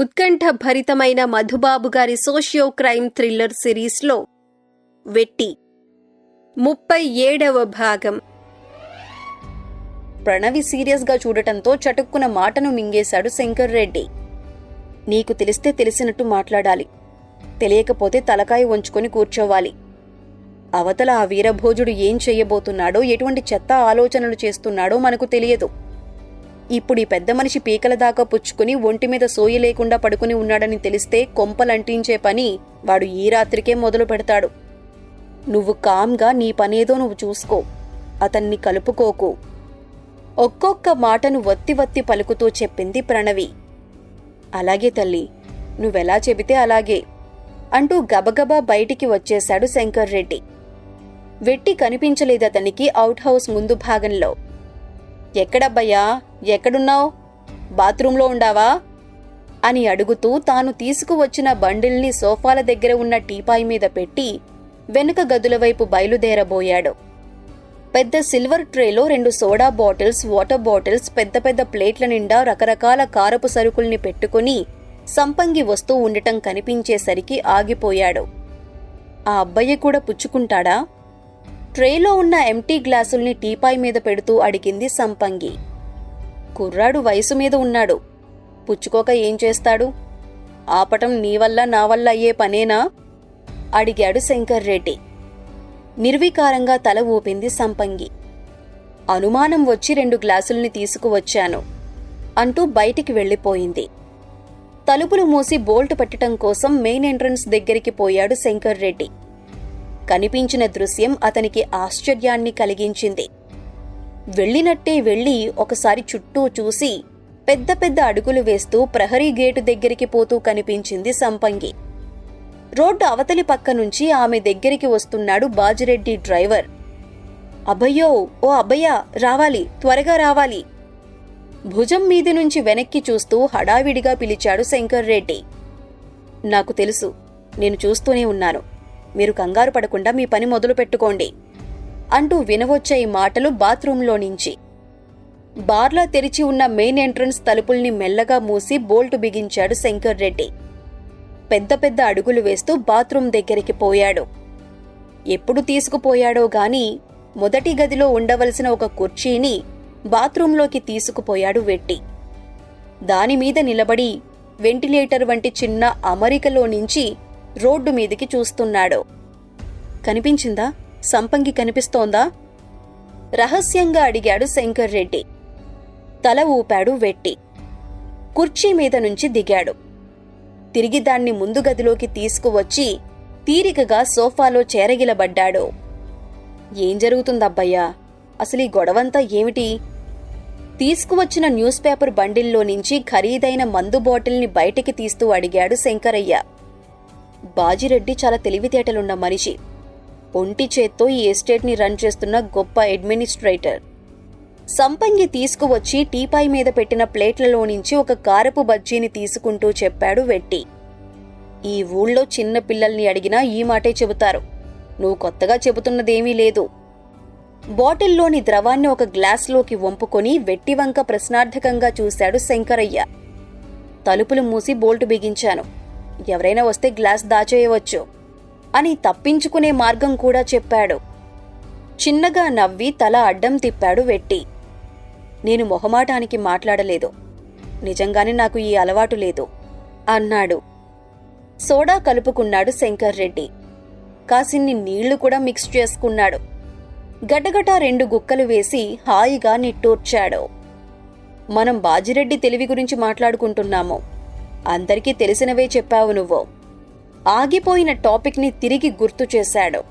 ఉత్కంఠ భరితమైన మధుబాబు గారి socio crime thriller సిరీస్లో వెట్టి. ముప్పై ఏడవ భాగం. ప్రణవి సీరియస్గా చూడటంతో చటుక్కున మాటను మింగేశాడు శంకర్ రెడ్డి. నీకు తెలిస్తే తెలిసినట్టు మాట్లాడాలి. తెలియకపోతే తలకాయ వంచుకొని కూర్చోవాలి. అవతల ఆ వీరభోజుడు ఏం చెయ్యబోతున్నాడో ఎటువంటి చెత్త ఆలోచనలు చేస్తున్నాడో మనకు తెలియదు. ఇప్పుడు ఈ పెద్ద మనిషి పీకల దాకా పుచ్చుకుని ఒంటి మీద సోయి లేకుండా పడుకుని ఉన్నాడని తెలిస్తే కొంపలంటించే పని వాడు ఈ రాత్రికే మొదలు పెడతాడు. నువ్వు కామ్గా నీ పనేదో నువ్వు చూసుకో. అతన్ని కలుపుకోకు. ఒక్కొక్క మాటను వత్తి వత్తి పలుకుతూ చెప్పింది ప్రణవి. అలాగే తల్లి నువ్వెలా చెబితే అలాగే అంటూ గబగబా బయటికి వచ్చేశాడు శంకర్ రెడ్డి. వెట్టి కనిపించలేదతనికి అవుట్ హౌస్ ముందు భాగంలో. ఎక్కడబ్బయ్యా? ఎక్కడున్నావు? బాత్రూంలో ఉండావా? అని అడుగుతూ తాను తీసుకువచ్చిన బండిల్ని సోఫాల దగ్గర ఉన్న టీపాయ్ మీద పెట్టి వెనుక గదుల వైపు బయలుదేరబోయాడు. పెద్ద సిల్వర్ ట్రేలో రెండు సోడా బాటిల్స్ వాటర్ బాటిల్స్ పెద్ద పెద్ద ప్లేట్ల నిండా రకరకాల కారపు సరుకుల్ని పెట్టుకుని సంపంగి వస్తూ ఉండటం కనిపించేసరికి ఆగిపోయాడు. ఆ అబ్బయ్య కూడా పుచ్చుకుంటాడా? ట్రేలో ఉన్న ఎంటీ గ్లాసుల్ని టీపాయ్ మీద పెడుతూ అడిగింది సంపంగి. కుర్రాడు వయసు మీద ఉన్నాడు. పుచ్చుకోక ఏం చేస్తాడు? ఆపటం నీ వల్ల నా వల్ల అయ్యే పనేనా? అడిగాడు శంకర్ రెడ్డి. నిర్వికారంగా తల ఊపింది సంపంగి. అనుమానం వచ్చి రెండు గ్లాసుల్ని తీసుకువచ్చాను అంటూ బయటికి వెళ్ళిపోయింది. తలుపులు మూసి బోల్ట్ పెట్టడం కోసం మెయిన్ ఎంట్రన్స్ దగ్గరికి పోయాడు శంకర్ రెడ్డి. కనిపించిన దృశ్యం అతనికి ఆశ్చర్యాన్ని కలిగించింది. వెళ్ళినట్టే వెళ్ళి ఒకసారి చుట్టూ చూసి పెద్ద పెద్ద అడుగులు వేస్తూ ప్రహరీ గేటు దగ్గరికి పోతూ కనిపించింది సంపంగి. రోడ్డు అవతలి పక్క నుంచి ఆమె దగ్గరికి వస్తున్నాడు బాజిరెడ్డి డ్రైవర్. అభయో ఓ అభయ రావాలి త్వరగా రావాలి. భుజం మీది నుంచి వెనక్కి చూస్తూ హడావిడిగా పిలిచాడు శంకర్ రెడ్డి. నాకు తెలుసు నేను చూస్తూనే ఉన్నాను. మీరు కంగారు పడకుండా మీ పని మొదలు పెట్టుకోండి అంటూ వినవచ్చాయి మాటలు బాత్రూంలో నుంచి. బార్లో తెరిచి ఉన్న మెయిన్ ఎంట్రన్స్ తలుపుల్ని మెల్లగా మూసి బోల్టు బిగించాడు శంకర్ రెడ్డి. పెద్ద పెద్ద అడుగులు వేస్తూ బాత్రూం దగ్గరికి పోయాడు. ఎప్పుడు తీసుకుపోయాడో గాని మొదటి గదిలో ఉండవలసిన ఒక కుర్చీని బాత్రూంలోకి తీసుకుపోయాడు వెట్టి. దానిమీద నిలబడి వెంటిలేటర్ వంటి చిన్న అమరికలో నుంచి రోడ్డు మీదికి చూస్తున్నాడు. కనిపించిందా? సంపంగి కనిపిస్తోందా? రహస్యంగా అడిగాడు శంకర్ రెడ్డి. తల ఊపాడు వెట్టి. కుర్చీ మీద నుంచి దిగాడు. తిరిగి దాన్ని ముందు గదిలోకి తీసుకువచ్చి తీరికగా సోఫాలో చేరగిలబడ్డాడు. ఏం జరుగుతుందబ్బయ్యా? అసలు ఈ గొడవంతా ఏమిటి? తీసుకువచ్చిన న్యూస్ పేపర్ బండిల్లో నుంచి ఖరీదైన మందు బాటిల్ని బయటికి తీస్తూ అడిగాడు శంకరయ్య. బాజిరెడ్డి చాలా తెలివితేటలున్న మనిషి. ఒంటి చేత్తో ఈ ఎస్టేట్ని రన్ చేస్తున్న గొప్ప అడ్మినిస్ట్రేటర్. సంపంగి తీసుకువచ్చి టీపాయ్ మీద పెట్టిన ప్లేట్లలో నుంచి ఒక కారపు బజ్జీని తీసుకుంటూ చెప్పాడు వెట్టి. ఈ ఊళ్ళో చిన్న పిల్లల్ని అడిగినా ఈ మాటే చెబుతారు. నువ్వు కొత్తగా చెబుతున్నదేమీ లేదు. బాటిల్లోని ద్రవాన్ని ఒక గ్లాస్లోకి వంపుకొని వెట్టివంక ప్రశ్నార్థకంగా చూశాడు శంకరయ్య. తలుపులు మూసి బోల్టు బిగించాను. ఎవరైనా వస్తే గ్లాస్ దాచేయవచ్చు అని తప్పించుకునే మార్గం కూడా చెప్పాడు. చిన్నగా నవ్వి తల అడ్డం తిప్పాడు వెట్టి. నేను మొహమాటానికి మాట్లాడలేదు. నిజంగానే నాకు ఈ అలవాటు లేదు అన్నాడు. సోడా కలుపుకున్నాడు శంకర్ రెడ్డి. కాసిన్ని నీళ్ళు కూడా మిక్స్ చేసుకున్నాడు. గటగటా రెండు గుక్కలు వేసి హాయిగా నిట్టూర్చాడు. మనం బాజిరెడ్డి తెలివి గురించి మాట్లాడుకుంటున్నాము. అందరికీ తెలిసినవే చెప్పావు నువ్వు. ఆగిపోయిన టాపిక్ని తిరిగి గుర్తు చేశాడు.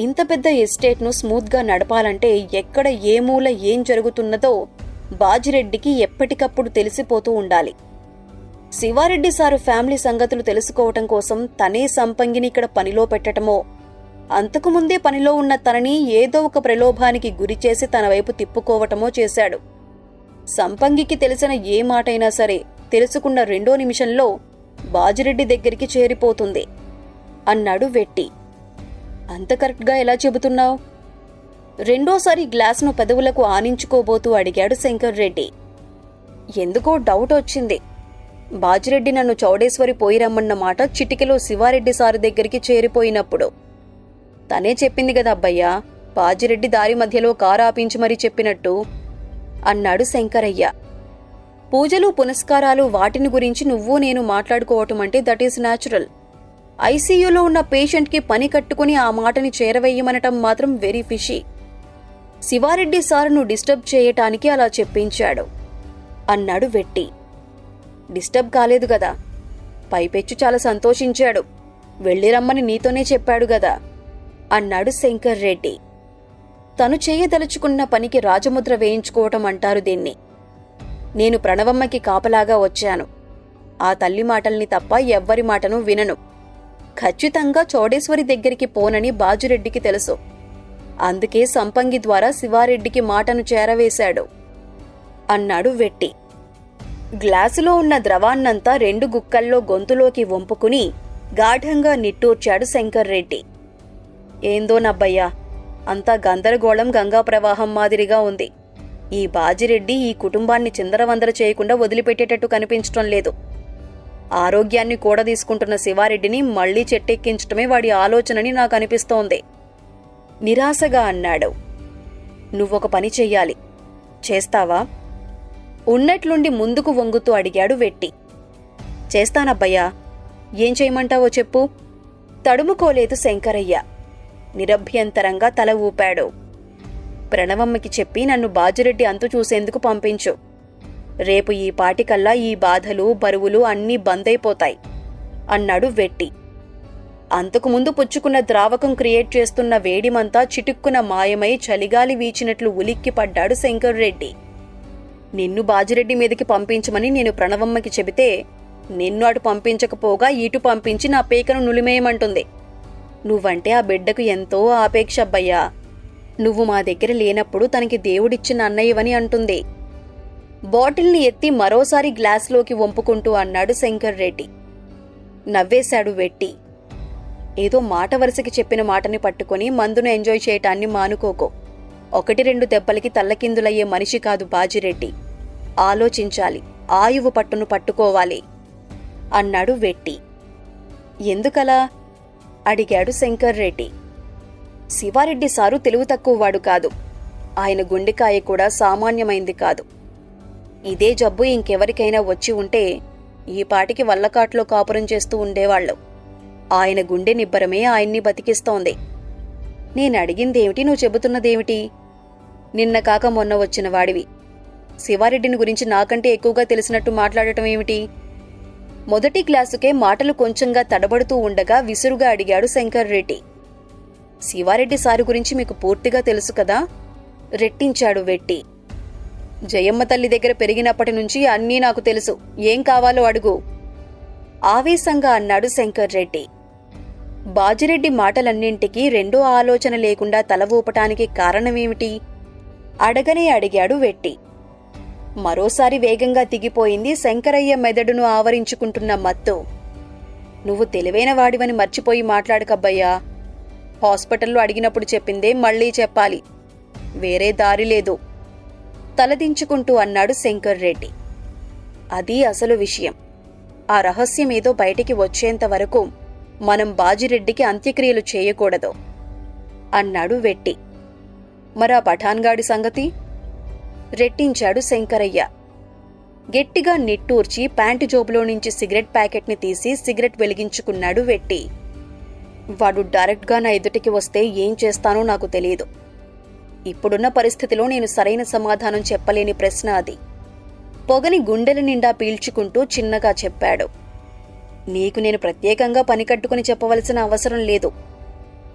ఇంత పెద్ద ఎస్టేట్ను స్మూత్గా నడపాలంటే ఎక్కడ ఏ మూల ఏం జరుగుతున్నదో బాజిరెడ్డికి ఎప్పటికప్పుడు తెలిసిపోతూ ఉండాలి. శివారెడ్డి సారు ఫ్యామిలీ సంగతులు తెలుసుకోవటం కోసం తనే సంపంగిని ఇక్కడ పనిలో పెట్టటమో అంతకుముందే పనిలో ఉన్న తనని ఏదో ఒక ప్రలోభానికి గురిచేసి తన వైపు తిప్పుకోవటమో చేశాడు. సంపంగికి తెలిసిన ఏ మాటైనా సరే తెలుసుకున్న రెండో నిమిషంలో బాజిరెడ్డి దగ్గరికి చేరిపోతుంది. అన్నాడు వెట్టి. అంత కరెక్ట్గా ఎలా చెబుతున్నావు? రెండోసారి గ్లాస్ను పెదవులకు ఆనించుకోబోతూ అడిగాడు శంకర్ రెడ్డి. ఎందుకో డౌట్ వచ్చింది. బాజిరెడ్డి నన్ను చౌడేశ్వరి పోయిరమ్మన్న మాట చిటికెలో శివారెడ్డి సారు దగ్గరికి చేరిపోయినప్పుడు. తనే చెప్పింది కదా అబ్బయ్యా బాజిరెడ్డి దారి మధ్యలో కారు ఆపించి మరీ చెప్పినట్టు అన్నాడు శంకరయ్య. పూజలు పునస్కారాలు వాటిని గురించి నువ్వు నేను మాట్లాడుకోవటం అంటే దట్ ఈస్ న్యాచురల్ ఐసీయూలో ఉన్న పేషెంట్కి పని కట్టుకుని ఆ మాటని చేరవేయమనటం మాత్రం వెరీ ఫిషీ శివారెడ్డి సార్ను డిస్టర్బ్ చేయటానికి అలా చెప్పించాడు. అన్నాడు వెట్టి. డిస్టర్బ్ కాలేదు గదా పైపెచ్చు చాలా సంతోషించాడు. వెళ్ళి రమ్మని నీతోనే చెప్పాడు గదా అన్నాడు శంకర్ రెడ్డి. తను చేయదలుచుకున్న పనికి రాజముద్ర వేయించుకోవటం అంటారు దీన్ని. నేను ప్రణవమ్మకి కాపలాగా వచ్చాను. ఆ తల్లి మాటల్ని తప్ప ఎవ్వరి మాటను వినను. ఖచ్చితంగా చౌడేశ్వరి దగ్గరికి పోనని బాజురెడ్డికి తెలుసు. అందుకే సంపంగి ద్వారా శివారెడ్డికి మాటను చేరవేశాడు. అన్నాడు వెట్టి. గ్లాసులో ఉన్న ద్రవాన్నంతా రెండు గుక్కల్లో గొంతులోకి వంపుకుని గాఢంగా నిట్టూర్చాడు శంకర్రెడ్డి. ఏందో నబ్బయ్యా అంతా గందరగోళం గంగా ప్రవాహం మాదిరిగా ఉంది. ఈ బాజిరెడ్డి ఈ కుటుంబాన్ని చిందరవందర చేయకుండా వదిలిపెట్టేటట్టు కనిపించటం లేదు. ఆరోగ్యాన్ని కూడా తీసుకుంటున్న శివారెడ్డిని మళ్ళీ చెట్టెక్కించటమే వాడి ఆలోచనని నాకు అనిపిస్తోంది నిరాశగా అన్నాడు. నువ్వొక పని చెయ్యాలి. చేస్తావా? ఉన్నట్లుండి ముందుకు వంగుతూ అడిగాడు వెట్టి. చేస్తానబ్బయ్యా. ఏం చేయమంటావో చెప్పు. తడుముకోలేదు శంకరయ్య. నిరభ్యంతరంగా తల ఊపాడు. ప్రణవమ్మకి చెప్పి నన్ను బాజిరెడ్డి అంతు చూసేందుకు పంపించు. రేపు ఈ పాటికల్లా ఈ బాధలు బరువులు అన్నీ బందైపోతాయి అన్నాడు వెట్టి. అంతకుముందు పుచ్చుకున్న ద్రావకం క్రియేట్ చేస్తున్న వేడిమంతా చిటుక్కున మాయమై చలిగాలి వీచినట్లు ఉలిక్కిపడ్డాడు శంకర్రెడ్డి నిన్ను బాజిరెడ్డి మీదకి పంపించమని నేను ప్రణవమ్మకి చెబితే నిన్ను అటు పంపించకపోగా ఇటు పంపించి నా పేకను నులిమేయమంటుంది. నువ్వంటే ఆ బిడ్డకు ఎంతో ఆపేక్ష అబ్బయ్యా నువ్వు మా దగ్గర లేనప్పుడు తనకి దేవుడిచ్చిన అన్నయ్యవని అంటుంది. బాటిల్ని ఎత్తి మరోసారి గ్లాస్లోకి వంపుకుంటూ అన్నాడు శంకర్ రెడ్డి. నవ్వేశాడు వెట్టి. ఏదో మాట వరుసకి చెప్పిన మాటని పట్టుకొని మందును ఎంజాయ్ చేయటాన్ని మానుకోకో. ఒకటి రెండు దెబ్బలకి తల్లకిందులయ్యే మనిషి కాదు బాజిరెడ్డి. ఆలోచించాలి ఆయువు పట్టును పట్టుకోవాలి అన్నాడు వెట్టి. ఎందుకలా? అడిగాడు శంకర్ రెడ్డి. శివారెడ్డి సారు తెలివి తక్కువవాడు కాదు. ఆయన గుండెకాయ కూడా సామాన్యమైంది కాదు. ఇదే జబ్బు ఇంకెవరికైనా వచ్చి ఉంటే ఈ పాటికి వల్లకాట్లో కాపురం చేస్తూ ఉండేవాళ్ళు. ఆయన గుండె నిబ్బరమే ఆయన్ని బతికిస్తోంది. నేను అడిగిందేమిటి నువ్వు చెబుతున్నదేమిటి? నిన్న కాక మొన్న వచ్చిన వాడివి. శివారెడ్డిని గురించి నాకంటే ఎక్కువగా తెలిసినట్టు మాట్లాడటం ఏమిటి? మొదటి క్లాసుకే మాటలు కొంచెంగా తడబడుతూ ఉండగా విసురుగా అడిగాడు శంకర్ రెడ్డి శివారెడ్డి సారు గురించి మీకు పూర్తిగా తెలుసు కదా? రెట్టించాడు వెట్టి. జయమ్మ తల్లి దగ్గర పెరిగినప్పటి నుంచి అన్నీ నాకు తెలుసు. ఏం కావాలో అడుగు. ఆవేశంగా అన్నాడు శంకర్ రెడ్డి. బాజిరెడ్డి మాటలన్నింటికీ రెండో ఆలోచన లేకుండా తల ఊపటానికి కారణమేమిటి? అడగనే అడిగాడు వెట్టి. మరోసారి వేగంగా దిగిపోయింది శంకరయ్య మెదడును ఆవరించుకుంటున్న మత్తు. నువ్వు తెలివైన వాడివని మర్చిపోయి మాట్లాడకబ్బయ్యా. హాస్పిటల్లో అడిగినప్పుడు చెప్పిందే మళ్ళీ చెప్పాలి. వేరే దారి లేదు. తలదించుకుంటూ అన్నాడు శంకర్ రెడ్డి. అది అసలు విషయం. ఆ రహస్యం ఏదో బయటికి వచ్చేంత వరకు మనం బాజిరెడ్డికి అంత్యక్రియలు చేయకూడదు అన్నాడు వెట్టి. మరా పఠాన్గాడి సంగతి? రెట్టించాడు శంకరయ్య. గట్టిగా నిట్టూర్చి ప్యాంటు జోబులో నుంచి సిగరెట్ ప్యాకెట్ని తీసి సిగరెట్ వెలిగించుకున్నాడు వెట్టి. వాడు డైరెక్ట్గా నా ఎదుటికి వస్తే ఏం చేస్తానో నాకు తెలియదు ఇప్పుడున్న పరిస్థితిలో నేను సరైన సమాధానం చెప్పలేని ప్రశ్న అది. పొగని గుండెల నిండా పీల్చుకుంటూ చిన్నగా చెప్పాడు. నీకు నేను ప్రత్యేకంగా పని కట్టుకుని చెప్పవలసిన అవసరం లేదు.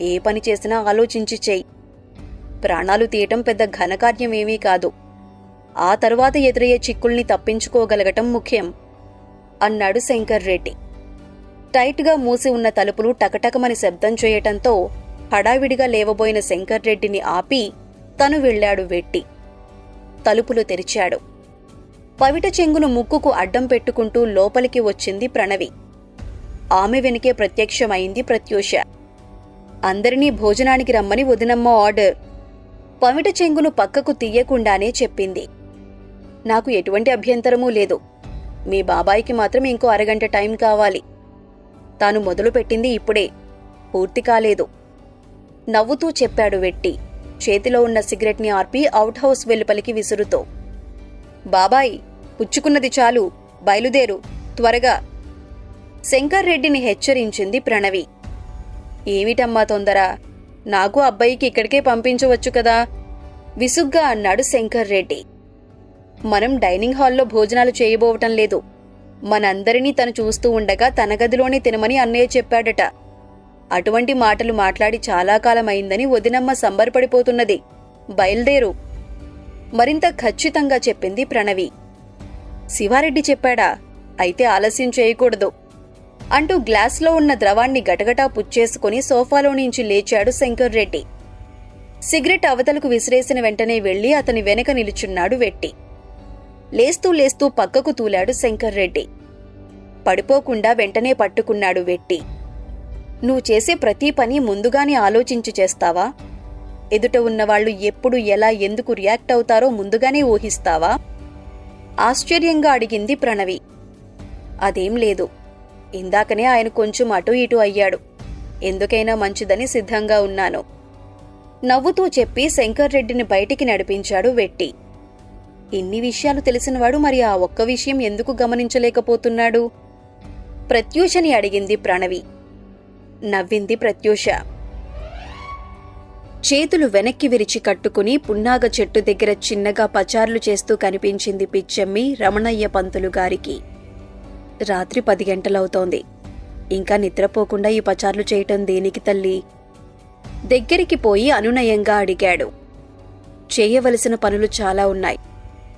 ఏ పని చేసినా ఆలోచించి చెయ్యి ప్రాణాలు తీయటం పెద్ద ఘనకార్యమేమీ కాదు. ఆ తరువాత ఎదురయ్యే చిక్కుల్ని తప్పించుకోగలగటం ముఖ్యం. అన్నాడు శంకర్ రెడ్డి. టైట్గా మూసి ఉన్న తలుపులు టకటకమని శబ్దం చేయటంతో హడావిడిగా లేవబోయిన శంకర్ రెడ్డిని ఆపి తను వెళ్ళాడు వెట్టి. తలుపులు తెరిచాడు. పవిట చెంగును ముక్కుకు అడ్డం పెట్టుకుంటూ లోపలికి వచ్చింది ప్రణవి. ఆమె వెనుకే ప్రత్యక్షమైంది ప్రత్యూష. అందరినీ భోజనానికి రమ్మని వదినమ్మ ఆర్డర్. పమిట చెంగును పక్కకు తీయకుండానే చెప్పింది. నాకు ఎటువంటి అభ్యంతరమూ లేదు. మీ బాబాయికి మాత్రం ఇంకో అరగంట టైం కావాలి. తాను మొదలుపెట్టింది ఇప్పుడే. పూర్తి కాలేదు. నవ్వుతూ చెప్పాడు వెట్టి. చేతిలో ఉన్న సిగరెట్ని ఆర్పి అవుట్ హౌస్ వెలుపలికి విసురుతో. బాబాయ్ పుచ్చుకున్నది చాలు. బయలుదేరు. త్వరగా. శంకర్ రెడ్డిని హెచ్చరించింది ప్రణవి. ఏమిటమ్మా తొందర? నాకు అబ్బాయికి ఇక్కడికే పంపించవచ్చు కదా? విసుగ్గా అన్నాడు శంకర్ రెడ్డి. మనం డైనింగ్ హాల్లో భోజనాలు చేయబోవటం లేదు. మనందరినీ తను చూస్తూ ఉండగా తన గదిలోనే తినమని అన్నయ్య చెప్పాడట. అటువంటి మాటలు మాట్లాడి చాలా కాలమైందని వదినమ్మ సంబరపడిపోతున్నది. బయలుదేరు. మరింత ఖచ్చితంగా చెప్పింది ప్రణవి. శివారెడ్డి చెప్పాడా? అయితే ఆలస్యం చేయకూడదు. అంటూ గ్లాస్లో ఉన్న ద్రవాన్ని గటగటా పుచ్చేసుకుని సోఫాలో నుంచి లేచాడు శంకర్ రెడ్డి సిగరెట్ అవతలకు విసిరేసిన వెంటనే వెళ్ళి అతని వెనక నిలుచున్నాడు వెట్టి. లేస్తూ లేస్తూ పక్కకు తూలాడు శంకర్రెడ్డి పడిపోకుండా వెంటనే పట్టుకున్నాడు వెట్టి. నువ్వు చేసే ప్రతి పని ముందుగానే ఆలోచించి చేస్తావా? ఎదుట ఉన్నవాళ్ళు ఎప్పుడు ఎలా ఎందుకు రియాక్ట్ అవుతారో ముందుగానే ఊహిస్తావా? ఆశ్చర్యంగా అడిగింది ప్రణవి. అదేం లేదు. ఇందాకనే ఆయన కొంచెం అటు ఇటు అయ్యాడు. ఎందుకైనా మంచిదని సిద్ధంగా ఉన్నాను. నవ్వుతూ చెప్పి శంకర్రెడ్డిని బయటికి నడిపించాడు వెట్టి. ఇన్ని విషయాలు తెలిసినవాడు మరి ఆ ఒక్క విషయం ఎందుకు గమనించలేకపోతున్నాడు? ప్రత్యూషని అడిగింది ప్రణవి. నవ్వింది ప్రత్యూష. చేతులు వెనక్కి విరిచి కట్టుకుని పున్నాగ చెట్టు దగ్గర చిన్నగా పచార్లు చేస్తూ కనిపించింది పిచ్చమ్మి రమణయ్య పంతులు గారికి. రాత్రి పది గంటలవుతోంది. ఇంకా నిద్రపోకుండా ఈ పచార్లు చేయటం దేనికి తల్లి? దగ్గరికి పోయి అనునయంగా అడిగాడు. చేయవలసిన పనులు చాలా ఉన్నాయి.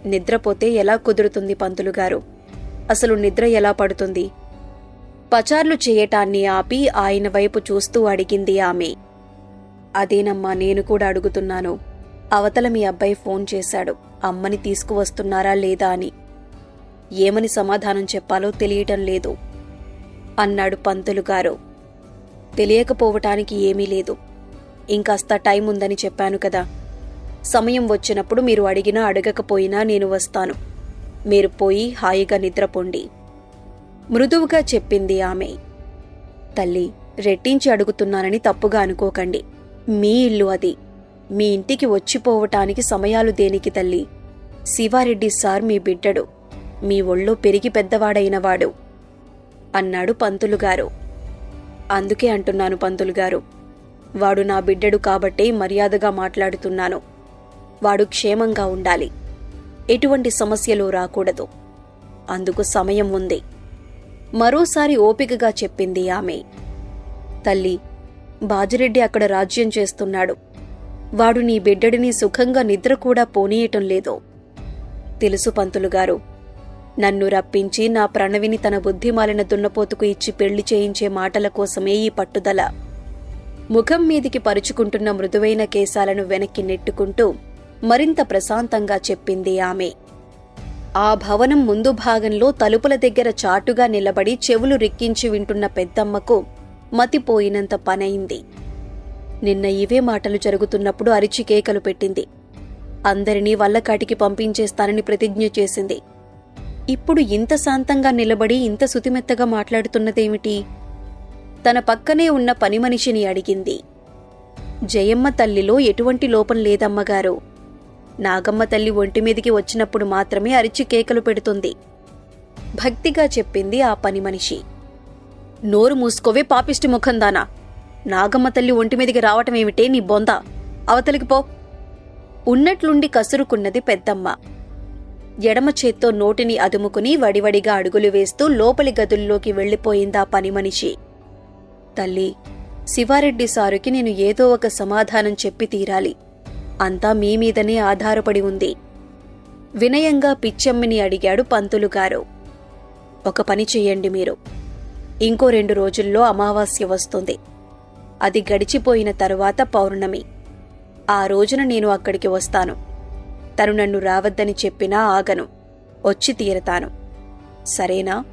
నిద్రపోతే ఎలా కుదురుతుంది పంతులు గారు? అసలు నిద్ర ఎలా పడుతుంది? పచార్లు చేయటాన్ని ఆపి ఆయన వైపు చూస్తూ అడిగింది ఆమె. అదేనమ్మా నేను కూడా అడుగుతున్నాను. అవతల మీ అబ్బాయి ఫోన్ చేశాడు. అమ్మని తీసుకువస్తున్నారా లేదా అని. ఏమని సమాధానం చెప్పాలో తెలియటం లేదు. అన్నాడు పంతులు గారు. తెలియకపోవటానికి ఏమీ లేదు. ఇంకాస్త టైం ఉందని చెప్పాను కదా. సమయం వచ్చినప్పుడు మీరు అడిగినా అడగకపోయినా నేను వస్తాను. మీరు పోయి హాయిగా నిద్రపోండి. మృదువుగా చెప్పింది ఆమె. తల్లి రెట్టించి అడుగుతున్నానని తప్పుగా అనుకోకండి. మీ ఇల్లు అది. మీ ఇంటికి వచ్చిపోవటానికి సమయాలు దేనికి తల్లి? శివారెడ్డి సార్ మీ బిడ్డడు. మీ ఒళ్ళో పెరిగి పెద్దవాడైనవాడు అన్నాడు పంతులుగారు అందుకే అంటున్నాను పంతులుగారు వాడు నా బిడ్డడు కాబట్టే మర్యాదగా మాట్లాడుతున్నాను. వాడు క్షేమంగా ఉండాలి. ఎటువంటి సమస్యలు రాకూడదు. అందుకు సమయం ఉంది. మరోసారి ఓపికగా చెప్పింది ఆమె. తల్లి బాజిరెడ్డి అక్కడ రాజ్యం చేస్తున్నాడు. వాడు నీ బిడ్డడిని సుఖంగా నిద్ర కూడా పోనీయటం లేదు. తెలుసు పంతులుగారు నన్ను రప్పించి నా ప్రణవిని తన బుద్ధిమాలిన దున్నపోతుకు ఇచ్చి పెళ్ళి చేయించే మాటల కోసమే ఈ పట్టుదల. ముఖం మీదికి పరుచుకుంటున్న మృదువైన కేశాలను వెనక్కి నెట్టుకుంటూ మరింత ప్రశాంతంగా చెప్పింది ఆమె. ఆ భవనం ముందు భాగంలో తలుపుల దగ్గర చాటుగా నిలబడి చెవులు రిక్కించి వింటున్న పెద్దమ్మకు మతిపోయినంత పనయింది. నిన్న ఇవే మాటలు జరుగుతున్నప్పుడు అరిచి కేకలు పెట్టింది. అందరినీ వల్లకాటికి పంపించేస్తానని ప్రతిజ్ఞ చేసింది. ఇప్పుడు ఇంత శాంతంగా నిలబడి ఇంత సుతిమెత్తగా మాట్లాడుతున్నదేమిటి? తన పక్కనే ఉన్న పని మనిషిని అడిగింది. జయమ్మ తల్లిలో ఎటువంటి లోపం లేదమ్మగారు. నాగమ్మ తల్లి ఒంటి మీదికి వచ్చినప్పుడు మాత్రమే అరిచి కేకలు పెడుతుంది. భక్తిగా చెప్పింది ఆ పని మనిషి. నోరు మూసుకోవే పాపిష్టి ముఖందానా నాగమ్మ తల్లి ఒంటి మీదికి రావటమేమిటే నీ బొంద? అవతలికి పో. ఉన్నట్లుండి కసురుకున్నది పెద్దమ్మ. ఎడమ చేత్తో నోటిని అదుముకుని వడివడిగా అడుగులు వేస్తూ లోపలి గదుల్లోకి వెళ్ళిపోయిందా పని మనిషి. తల్లి శివారెడ్డి సారుకి నేను ఏదో ఒక సమాధానం చెప్పి తీరాలి. అంతా మీ మీదనే ఆధారపడి ఉంది. వినయంగా పిచ్చమ్మిని అడిగాడు పంతులు గారు. ఒక పని చెయ్యండి మీరు. ఇంకో రెండు రోజుల్లో అమావాస్య వస్తుంది. అది గడిచిపోయిన తరువాత పౌర్ణమి. ఆ రోజున నేను అక్కడికి వస్తాను. తను నన్ను రావద్దని చెప్పినా ఆగను. వచ్చి తీరతాను. సరేనా?